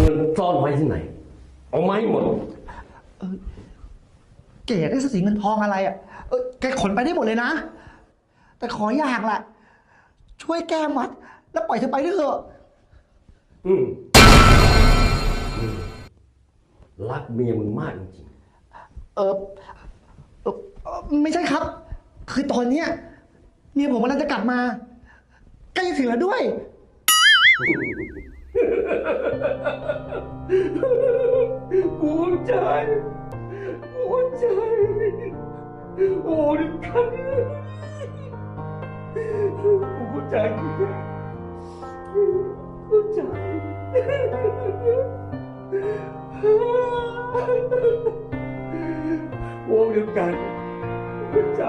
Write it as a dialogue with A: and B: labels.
A: เงินซ่อนไว้ที่ไหน เอาไมาให้หมด
B: แกอยากได้ทรัพย์สินเงินทองอะไรอะเออแกขนไปได้หมดเลยนะ แต่ขออย่างละช่วยแก้มัด แล้วปล่อยเธอไปด้วยเถอะ
A: อืมอืมรักเมียมึงมากจริง
B: เออเอ่อเอ่อไม่ใช่ครับ คือตอนเนี้ยเมียผมกำลังจะกลับมาใกล้จะถึงแล้วด้วย
A: ๆกูเข้าใจกูเข้าใจโอ้ดิคันกูเข้าใจเข้าใจโอ้เดียวกันเข้าใจ